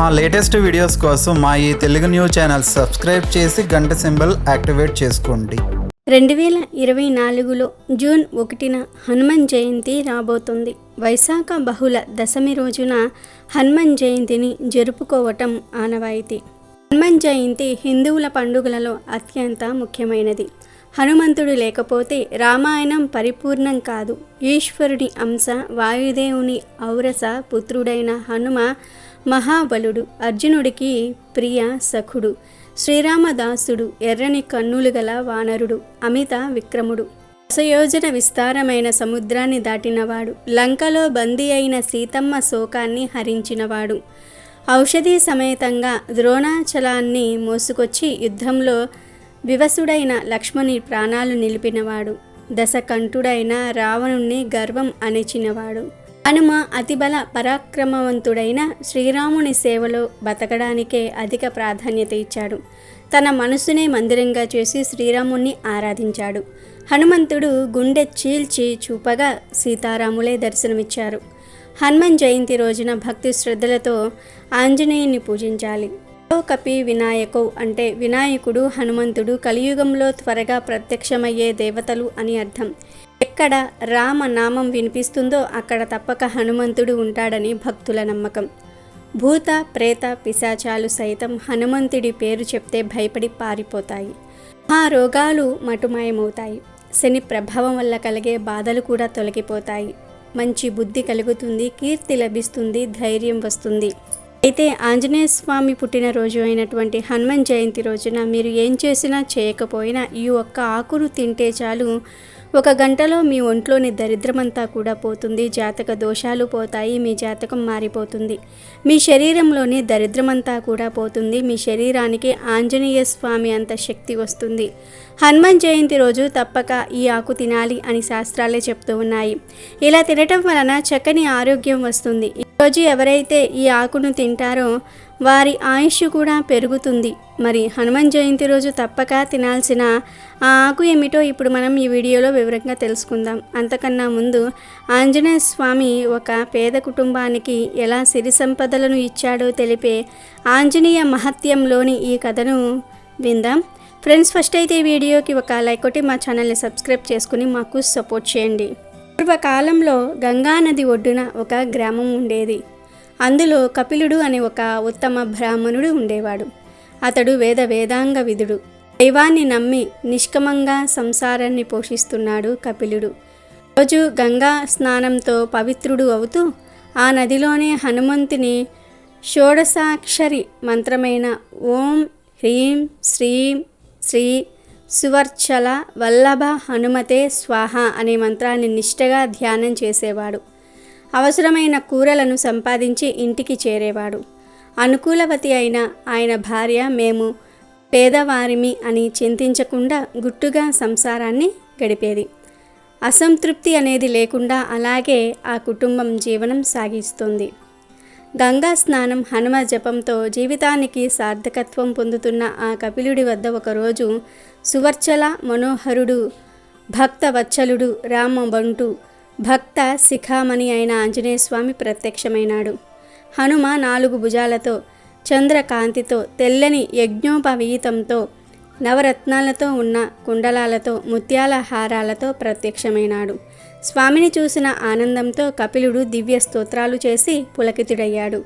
మా latest videos కోసం మా ఈ తెలుగు న్యూస్ ఛానల్ సబ్స్క్రైబ్ చేసి గంట సింబల్ యాక్టివేట్ చేసుకోండి. రెండు వేల ఇరవై నాలుగులో జూన్ ఒకటిన హనుమాన్ జయంతి రాబోతుంది. వైశాఖ బహుళ దశమి రోజున హనుమాన్ జయంతిని జరుపుకోవటం ఆనవాయితీ. హనుమాన్ జయంతి హిందువుల పండుగలలో అత్యంత ముఖ్యమైనది. హనుమంతుడు లేకపోతే రామాయణం పరిపూర్ణం కాదు. ఈశ్వరుడి అంశ వాయుదేవుని ఔరస పుత్రుడైన హనుమ మహాబలుడు అర్జునుడికి ప్రియ సఖుడు శ్రీరామదాసుడు ఎర్రని కన్నులు గల వానరుడు అమిత విక్రముడు. దశయోజన విస్తారమైన సముద్రాన్ని దాటినవాడు లంకలో బందీ అయిన సీతమ్మ శోకాన్ని హరించినవాడు. ఔషధి సమేతంగా ద్రోణాచలాన్ని మోసుకొచ్చి యుద్ధంలో వివసుడైన లక్ష్మణి ప్రాణాలు నిలిపినవాడు. దశకంఠుడైన రావణుణ్ణి గర్వం అణిచినవాడు. హనుమ అతిబల పరాక్రమవంతుడైన శ్రీరాముని సేవలో బతకడానికే అధిక ప్రాధాన్యత ఇచ్చాడు. తన మనసునే మందిరంగా చేసి శ్రీరాముణ్ణి ఆరాధించాడు. హనుమంతుడు గుండె చీల్చి చూపగా సీతారాములే దర్శనమిచ్చారు. హనుమాన్ జయంతి రోజున భక్తి శ్రద్ధలతో ఆంజనేయుని పూజించాలి. కపి వినాయకో అంటే వినాయకుడు హనుమంతుడు కలియుగంలో త్వరగా ప్రత్యక్షమయ్యే దేవతలు అని అర్థం. ఎక్కడ రామ నామం వినిపిస్తుందో అక్కడ తప్పక హనుమంతుడు ఉంటాడని భక్తుల నమ్మకం. భూత ప్రేత పిశాచాలు సైతం హనుమంతుడి పేరు చెప్తే భయపడి పారిపోతాయి. ఆ రోగాలు మటుమాయమవుతాయి. శని ప్రభావం వల్ల కలిగే బాధలు కూడా తొలగిపోతాయి. మంచి బుద్ధి కలుగుతుంది కీర్తి లభిస్తుంది ధైర్యం వస్తుంది. అయితే ఆంజనేయ స్వామి పుట్టినరోజు అయినటువంటి హనుమాన్ జయంతి రోజున మీరు ఏం చేసినా చేయకపోయినా ఈ ఒక్క ఆకును తింటే చాలు ఒక గంటలో మీ ఒంట్లోని దరిద్రమంతా కూడా పోతుంది. జాతక దోషాలు పోతాయి. మీ జాతకం మారిపోతుంది. మీ శరీరంలోని దరిద్రమంతా కూడా పోతుంది. మీ శరీరానికి ఆంజనేయ స్వామి అంత శక్తి వస్తుంది. హనుమాన్ జయంతి రోజు తప్పక ఈ ఆకు తినాలి అని శాస్త్రాలే చెప్తూ ఉన్నాయి. ఇలా తినటం వలన చక్కని ఆరోగ్యం వస్తుంది. ఈరోజు ఎవరైతే ఈ ఆకును తింటారో వారి ఆయుష్ కూడా పెరుగుతుంది. మరి హనుమాన్ జయంతి రోజు తప్పక తినాల్సిన ఆ ఆకు ఏమిటో ఇప్పుడు మనం ఈ వీడియోలో వివరంగా తెలుసుకుందాం. అంతకన్నా ముందు ఆంజనేయ స్వామి ఒక పేద కుటుంబానికి ఎలా సిరి సంపదలను ఇచ్చాడో తెలిపే ఆంజనేయ మహత్యంలోని ఈ కథను విందాం. ఫ్రెండ్స్ ఫస్ట్ అయితే ఈ వీడియోకి ఒక లైక్ కొట్టి మా ఛానల్ని సబ్స్క్రైబ్ చేసుకుని మాకు సపోర్ట్ చేయండి. పూర్వకాలంలో గంగా నది ఒడ్డున ఒక గ్రామం ఉండేది. అందులో కపిలుడు అనే ఒక ఉత్తమ బ్రాహ్మణుడు ఉండేవాడు. అతడు వేద వేదాంగ విధుడు దైవాన్ని నమ్మి నిష్కమంగా సంసారాన్ని పోషిస్తున్నాడు కపిలుడు. రోజు గంగా స్నానంతో పవిత్రుడు అవుతూ ఆ నదిలోనే హనుమంతుని షోడశాక్షరి మంత్రమైన ఓం హ్రీం శ్రీం శ్రీ సువర్చల వల్లభ హనుమతే స్వాహ అనే మంత్రాన్ని నిష్టగా ధ్యానం చేసేవాడు. అవసరమైన కూరలను సంపాదించి ఇంటికి చేరేవాడు. అనుకూలవతి అయిన ఆయన భార్య మేము పేదవారిమి అని చింతించకుండా గుట్టుగా సంసారాన్ని గడిపేది. అసంతృప్తి అనేది లేకుండా అలాగే ఆ కుటుంబం జీవనం సాగిస్తుంది. గంగా స్నానం హనుమ జపంతో జీవితానికి సార్థకత్వం పొందుతున్న ఆ కపిలుడి వద్ద ఒకరోజు సువర్చల మనోహరుడు భక్త వత్సలుడు రామబంటు భక్త శిఖామణి అయిన ఆంజనేయస్వామి ప్రత్యక్షమైనాడు. హనుమ నాలుగు భుజాలతో చంద్రకాంతితో తెల్లని యజ్ఞోపవీతంతో నవరత్నాలతో ఉన్న కుండలాలతో ముత్యాల హారాలతో ప్రత్యక్షమైనాడు. స్వామిని చూసిన ఆనందంతో కపిలుడు దివ్య స్తోత్రాలు చేసి పులకితుడయ్యాడు.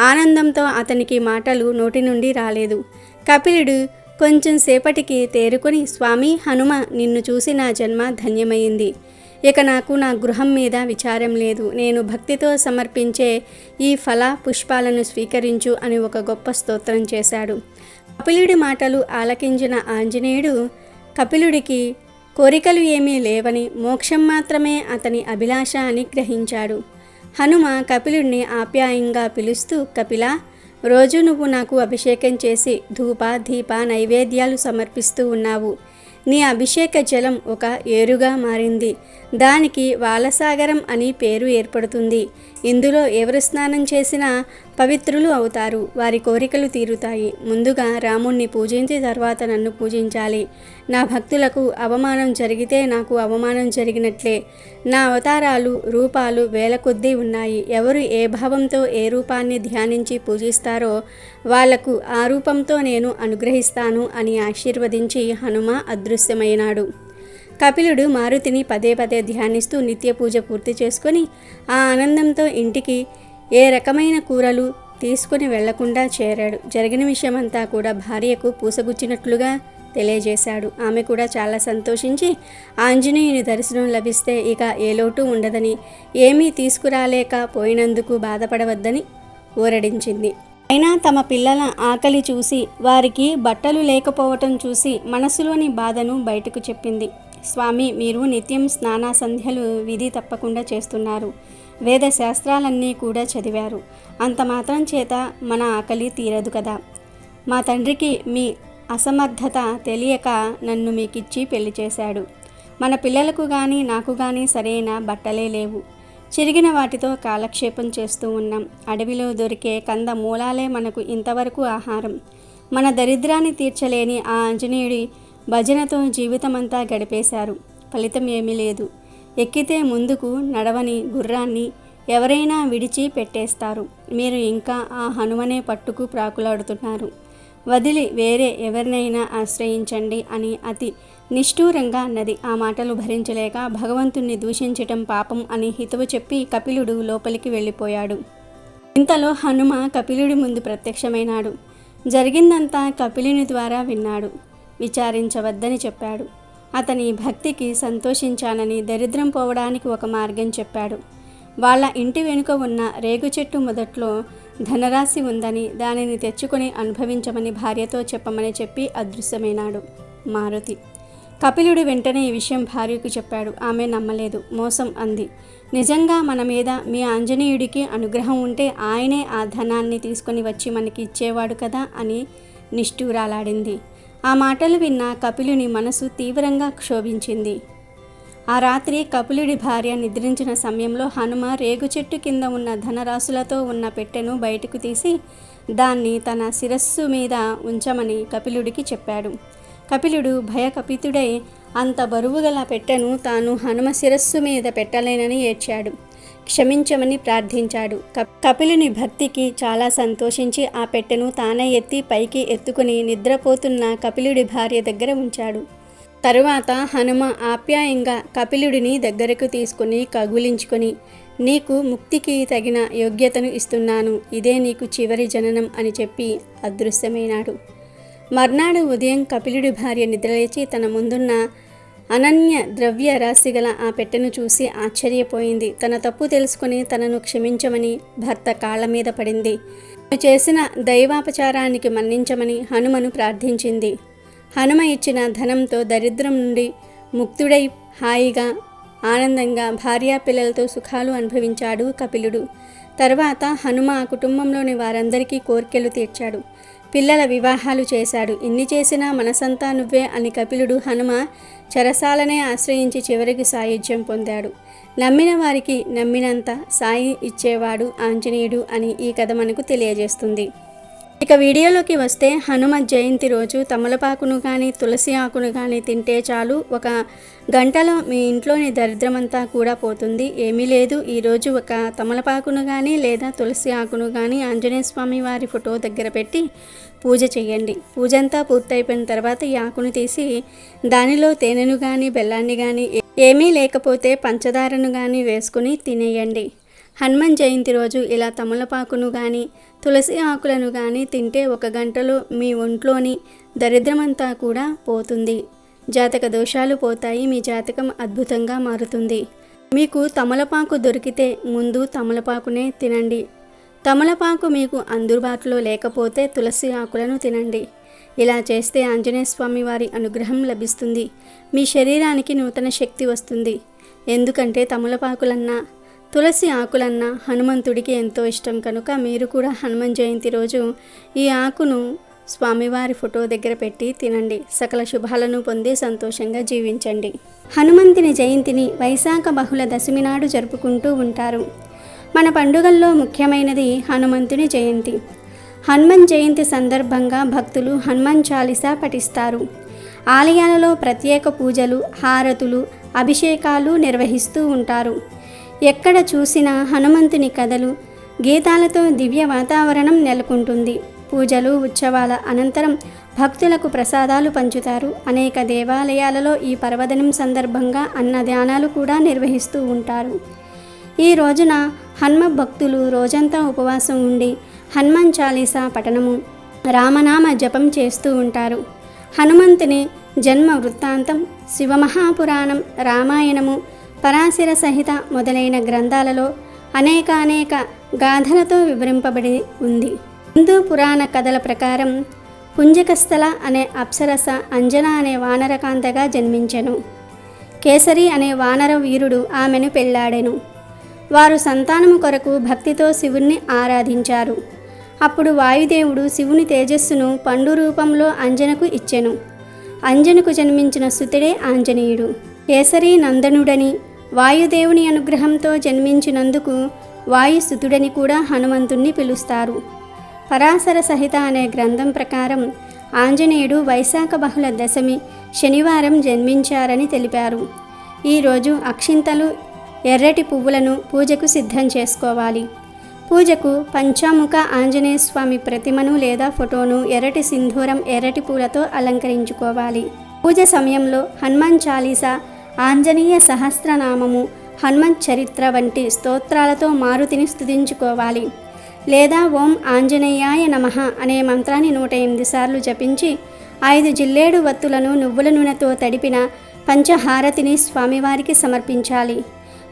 ఆనందంతో అతనికి మాటలు నోటి నుండి రాలేదు. కపిలుడు కొంచెం సేపటికి తేరుకొని స్వామి హనుమ నిన్ను చూసి నా జన్మ ధన్యమైంది. ఇక నాకు నా గృహం మీద విచారం లేదు. నేను భక్తితో సమర్పించే ఈ ఫల పుష్పాలను స్వీకరించు అని ఒక గొప్ప స్తోత్రం చేశాడు. కపిలుడి మాటలు ఆలకించిన ఆంజనేయుడు కపిలుడికి కోరికలు ఏమీ లేవని మోక్షం మాత్రమే అతని అభిలాష అని గ్రహించాడు. హనుమ కపిలుడిని ఆప్యాయంగా పిలుస్తూ కపిల రోజు నువ్వు నాకు అభిషేకం చేసి ధూప దీప నైవేద్యాలు సమర్పిస్తూ ఉన్నావు. నీ అభిషేక జలం ఒక ఏరుగా మారింది. దానికి వాలసాగరం అని పేరు ఏర్పడుతుంది. ఇందులో ఎవరు స్నానం చేసినా పవిత్రులు అవుతారు. వారి కోరికలు తీరుతాయి. ముందుగా రాముణ్ణి పూజించి తర్వాత నన్ను పూజించాలి. నా భక్తులకు అవమానం జరిగితే నాకు అవమానం జరిగినట్లే. నా అవతారాలు రూపాలు వేల కొద్దీ ఉన్నాయి. ఎవరు ఏ భావంతో ఏ రూపాన్ని ధ్యానించి పూజిస్తారో వాళ్ళకు ఆ రూపంతో నేను అనుగ్రహిస్తాను అని ఆశీర్వదించి హనుమ అదృశ్యమైనాడు. కపిలుడు మారుతిని పదే పదే ధ్యానిస్తూ నిత్య పూజ పూర్తి చేసుకొని ఆ ఆనందంతో ఇంటికి ఏ రకమైన కూరలు తీసుకుని వెళ్ళకుండా చేరాడు. జరిగిన విషయమంతా కూడా భార్యకు పూసగుచ్చినట్లుగా తెలియజేశాడు. ఆమె కూడా చాలా సంతోషించి ఆంజనేయుని దర్శనం లభిస్తే ఇక ఏ లోటు ఉండదని ఏమీ తీసుకురాలేక పోయినందుకు బాధపడవద్దని ఊరడించింది. అయినా తమ పిల్లల ఆకలి చూసి వారికి బట్టలు లేకపోవటం చూసి మనసులోని బాధను బయటకు చెప్పింది. స్వామి మీరు నిత్యం స్నాన సంధ్యలు విధి తప్పకుండా చేస్తున్నారు. వేద శాస్త్రాలన్నీ కూడా చదివారు. అంత మాత్రం చేత మన ఆకలి తీరదు కదా. మా తండ్రికి మీ అసమర్థత తెలియక నన్ను మీకిచ్చి పెళ్ళి చేశాడు. మన పిల్లలకు కానీ నాకు కానీ సరైన బట్టలే లేవు. చిరిగిన వాటితో కాలక్షేపం చేస్తూ ఉన్నాం. అడవిలో దొరికే కంద మూలాలే మనకు ఇంతవరకు ఆహారం. మన దరిద్రాన్ని తీర్చలేని ఆ ఆంజనేయుడి భజనతో జీవితమంతా గడిపేశారు. ఫలితం ఏమీ లేదు. ఎక్కితే ముందుకు నడవని గుర్రాన్ని ఎవరైనా విడిచి పెట్టేస్తారు. మీరు ఇంకా ఆ హనుమనే పట్టుకు ప్రాకులాడుతున్నారు. వదిలి వేరే ఎవరినైనా ఆశ్రయించండి అని అతి నిష్ఠూరంగా అన్నది. ఆ మాటలు భరించలేక భగవంతుణ్ణి దూషించటం పాపం అని హితవు చెప్పి కపిలుడు లోపలికి వెళ్ళిపోయాడు. ఇంతలో హనుమ కపిలుడి ముందు ప్రత్యక్షమైనాడు. జరిగిందంతా కపిలుని ద్వారా విన్నాడు. విచారించవద్దని చెప్పాడు. అతని భక్తికి సంతోషించానని దరిద్రం పోవడానికి ఒక మార్గం చెప్పాడు. వాళ్ళ ఇంటి వెనుక ఉన్న రేగు చెట్టు మొదట్లో ధనరాశి ఉందని దానిని తెచ్చుకొని అనుభవించమని భార్యతో చెప్పమని చెప్పి అదృశ్యమైనాడు మారుతి. కపిలుడు వెంటనే ఈ విషయం భార్యకు చెప్పాడు. ఆమె నమ్మలేదు. మోసం అంది. నిజంగా మన మీద మీ ఆంజనేయుడికి అనుగ్రహం ఉంటే ఆయనే ఆ ధనాన్ని తీసుకొని వచ్చి మనకి ఇచ్చేవాడు కదా అని నిష్ఠూరాలాడింది. ఆ మాటలు విన్న కపిలుని మనసు తీవ్రంగా క్షోభించింది. ఆ రాత్రి కపిలుడి భార్య నిద్రించిన సమయంలో హనుమ రేగు చెట్టు కింద ఉన్న ధనరాశులతో ఉన్న పెట్టెను బయటకు తీసి దాన్ని తన శిరస్సు మీద ఉంచమని కపిలుడికి చెప్పాడు. కపిలుడు భయకపితుడై అంత బరువుగల పెట్టెను తాను హనుమ శిరస్సు మీద పెట్టలేనని ఏడ్చాడు. క్షమించమని ప్రార్థించాడు. కపిలుని భక్తికి చాలా సంతోషించి ఆ పెట్టెను తానే ఎత్తి పైకి ఎత్తుకుని నిద్రపోతున్న కపిలుడి భార్య దగ్గర ఉంచాడు. తరువాత హనుమ ఆప్యాయంగా కపిలుడిని దగ్గరకు తీసుకుని కగులించుకొని నీకు ముక్తికి తగిన యోగ్యతను ఇస్తున్నాను. ఇదే నీకు చివరి జననం అని చెప్పి అదృశ్యమైనాడు. మర్నాడు ఉదయం కపిలుడి భార్య నిద్రలేచి తన ముందున్న అనన్య ద్రవ్య రాశి గల ఆ పెట్టెను చూసి ఆశ్చర్యపోయింది. తన తప్పు తెలుసుకుని తనను క్షమించమని భర్త కాళ్ళ మీద పడింది. చేసిన దైవాపచారానికి మన్నించమని హనుమను ప్రార్థించింది. హనుమ ఇచ్చిన ధనంతో దరిద్రం నుండి ముక్తుడై హాయిగా ఆనందంగా భార్యా పిల్లలతో సుఖాలు అనుభవించాడు కపిలుడు. తర్వాత హనుమ ఆ కుటుంబంలోని వారందరికీ కోర్కెలు తీర్చాడు. పిల్లల వివాహాలు చేశాడు. ఇన్ని చేసినా మనసంతా నువ్వే అని కపిలుడు హనుమ చరసాలనే ఆశ్రయించి చివరికి సాయుధ్యం పొందాడు. నమ్మిన వారికి నమ్మినంత సాయి ఇచ్చేవాడు ఆంజనేయుడు అని ఈ కథ మనకు తెలియజేస్తుంది. ఇక వీడియోలోకి వస్తే హనుమ జయంతి రోజు తమలపాకును కానీ తులసి ఆకును కానీ తింటే చాలు. ఒక గంటలో మీ ఇంట్లోని దరిద్రమంతా కూడా పోతుంది. ఏమీ లేదు. ఈరోజు ఒక తమలపాకును కానీ లేదా తులసి ఆకును కానీ ఆంజనేయ స్వామి వారి ఫోటో దగ్గర పెట్టి పూజ చేయండి. పూజ అంతా పూర్తయిపోయిన తర్వాత ఈ ఆకును తీసి దానిలో తేనెను కానీ బెల్లాన్ని కానీ ఏమీ లేకపోతే పంచదారను కానీ వేసుకుని తినేయండి. హనుమాన్ జయంతి రోజు ఇలా తమలపాకును కానీ తులసి ఆకులను కానీ తింటే ఒక గంటలో మీ ఒంట్లోని దరిద్రమంతా కూడా పోతుంది. జాతక దోషాలు పోతాయి మీ జాతకం అద్భుతంగా మారుతుంది. మీకు తమలపాకు దొరికితే ముందు తమలపాకునే తినండి. తమలపాకు మీకు అందుబాటులో లేకపోతే తులసి ఆకులను తినండి. ఇలా చేస్తే ఆంజనేయ స్వామి వారి అనుగ్రహం లభిస్తుంది. మీ శరీరానికి నూతన శక్తి వస్తుంది. ఎందుకంటే తమలపాకులన్నా తులసి ఆకులన్న హనుమంతుడికి ఎంతో ఇష్టం. కనుక మీరు కూడా హనుమాన్ జయంతి రోజు ఈ ఆకును స్వామివారి ఫోటో దగ్గర పెట్టి తినండి. సకల శుభాలను పొంది సంతోషంగా జీవించండి. హనుమంతుని జయంతిని వైశాఖ బహుళ దశమి నాడు జరుపుకుంటూ ఉంటారు. మన పండుగల్లో ముఖ్యమైనది హనుమంతుని జయంతి. హనుమన్ జయంతి సందర్భంగా భక్తులు హనుమాన్ చాలీసా పఠిస్తారు. ఆలయాలలో ప్రత్యేక పూజలు హారతులు అభిషేకాలు నిర్వహిస్తూ ఉంటారు. ఎక్కడ చూసినా హనుమంతుని కథలు గీతాలతో దివ్య వాతావరణం నెలకొంటుంది. పూజలు ఉత్సవాల అనంతరం భక్తులకు ప్రసాదాలు పంచుతారు. అనేక దేవాలయాలలో ఈ పర్వదినం సందర్భంగా అన్నదానాలు కూడా నిర్వహిస్తూ ఉంటారు. ఈ రోజున హనుమ భక్తులు రోజంతా ఉపవాసం ఉండి హనుమాన్ చాలీసా పఠనము రామనామ జపం చేస్తూ ఉంటారు. హనుమంతుని జన్మ వృత్తాంతం శివమహాపురాణం రామాయణము పరాశర సహిత మొదలైన గ్రంథాలలో అనేక అనేక గాథలతో వివరింపబడి ఉంది. హిందూ పురాణ కథల ప్రకారం పుంజకస్థల అనే అప్సరస అంజన అనే వానరకాంతగా జన్మించెను. కేసరి అనే వానర వీరుడు ఆమెను పెళ్ళాడెను. వారు సంతానము కొరకు భక్తితో శివుణ్ణి ఆరాధించారు. అప్పుడు వాయుదేవుడు శివుని తేజస్సును పండు రూపంలో అంజనకు ఇచ్చెను. అంజనకు జన్మించిన సుతుడే ఆంజనేయుడు. కేసరి నందనుడని వాయుదేవుని అనుగ్రహంతో జన్మించినందుకు వాయుసుతుడని కూడా హనుమంతుణ్ణి పిలుస్తారు. పరాశర సహిత అనే గ్రంథం ప్రకారం ఆంజనేయుడు వైశాఖ బహుళ దశమి శనివారం జన్మించారని తెలిపారు. ఈరోజు అక్షింతలు ఎర్రటి పువ్వులను పూజకు సిద్ధం చేసుకోవాలి. పూజకు పంచాముఖ ఆంజనేయ స్వామి ప్రతిమను లేదా ఫోటోను ఎర్రటి సింధూరం ఎర్రటి పూలతో అలంకరించుకోవాలి. పూజ సమయంలో హనుమాన్ చాలీసా ఆంజనేయ సహస్రనామము హనుమత్ చరిత్ర వంటి స్తోత్రాలతో మారుతిని స్థుతించుకోవాలి లేదా ఓం ఆంజనేయాయ నమః అనే మంత్రాన్ని నూట ఎనిమిది సార్లు జపించి ఐదు జిల్లేడు వత్తులను నువ్వుల నూనెతో తడిపిన పంచహారతిని స్వామివారికి సమర్పించాలి.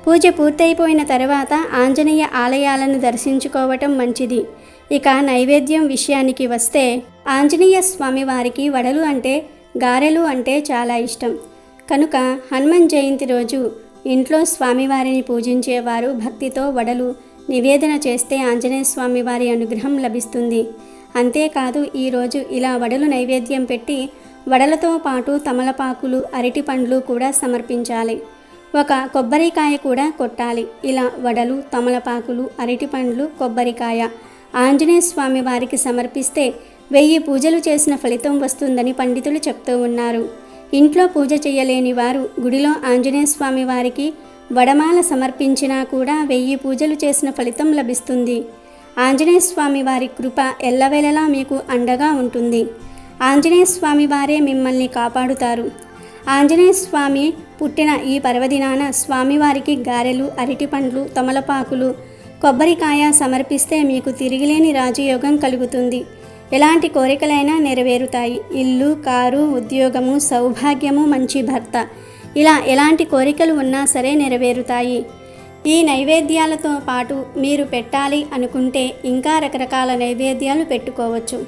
పూజ పూర్తయిపోయిన తర్వాత ఆంజనేయ ఆలయాలను దర్శించుకోవటం మంచిది. ఇక నైవేద్యం విషయానికి వస్తే ఆంజనేయ స్వామివారికి వడలు అంటే గారెలు అంటే చాలా ఇష్టం. కనుక హనుమన్ జయంతి రోజు ఇంట్లో స్వామివారిని పూజించేవారు భక్తితో వడలు నివేదన చేస్తే ఆంజనేయ స్వామి వారి అనుగ్రహం లభిస్తుంది. అంతేకాదు ఈరోజు ఇలా వడలు నైవేద్యం పెట్టి వడలతో పాటు తమలపాకులు అరటి పండ్లు కూడా సమర్పించాలి. ఒక కొబ్బరికాయ కూడా కొట్టాలి. ఇలా వడలు తమలపాకులు అరటి పండ్లు కొబ్బరికాయ ఆంజనేయ స్వామి వారికి సమర్పిస్తే వెయ్యి పూజలు చేసిన ఫలితం వస్తుందని పండితులు చెప్తూ ఉన్నారు. ఇంట్లో పూజ చేయలేని వారు గుడిలో ఆంజనేయ స్వామి వారికి వడమాల సమర్పించినా కూడా వెయ్యి పూజలు చేసిన ఫలితం లభిస్తుంది. ఆంజనేయ స్వామి వారి కృప ఎల్లవేళలా మీకు అండగా ఉంటుంది. ఆంజనేయ స్వామి వారే మిమ్మల్ని కాపాడుతారు. ఆంజనేయ స్వామి పుట్టిన ఈ పర్వదినాన స్వామివారికి గారెలు అరటిపండ్లు తమలపాకులు కొబ్బరికాయ సమర్పిస్తే మీకు తిరిగిలేని రాజయోగం కలుగుతుంది. ఎలాంటి కోరికలైనా నెరవేరుతాయి. ఇల్లు కారు ఉద్యోగము సౌభాగ్యము మంచి భర్త. ఇలా ఎలాంటి కోరికలు ఉన్నా సరే నెరవేరుతాయి. ఈ నైవేద్యాలతో పాటు మీరు పెట్టాలి అనుకుంటే ఇంకా రకరకాల నైవేద్యాలు పెట్టుకోవచ్చు.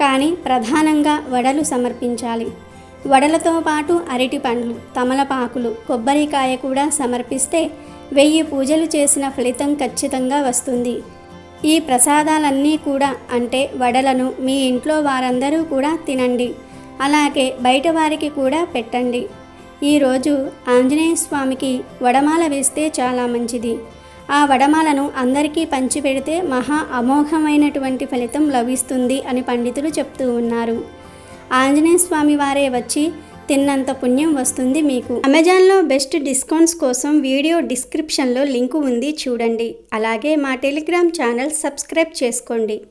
కానీ ప్రధానంగా వడలు సమర్పించాలి. వడలతో పాటు అరటి పండ్లు తమలపాకులు కొబ్బరికాయ కూడా సమర్పిస్తే వెయ్యి పూజలు చేసిన ఫలితం ఖచ్చితంగా వస్తుంది. ఈ ప్రసాదాలన్నీ కూడా అంటే వడలను మీ ఇంట్లో వారందరూ కూడా తినండి. అలాగే బయట వారికి కూడా పెట్టండి. ఈరోజు ఆంజనేయ స్వామికి వడమాల వేస్తే చాలా మంచిది. ఆ వడమాలను అందరికీ పంచిపెడితే మహా అమోఘమైనటువంటి ఫలితం లభిస్తుంది అని పండితులు చెప్తూ ఉన్నారు. ఆంజనేయ స్వామి వారే వచ్చి తిన్నంత పుణ్యం వస్తుంది మీకు. అమెజాన్లో బెస్ట్ డిస్కౌంట్స్ కోసం వీడియో డిస్క్రిప్షన్లో లింకు ఉంది చూడండి. అలాగే మా టెలిగ్రామ్ ఛానల్ సబ్స్క్రైబ్ చేసుకోండి.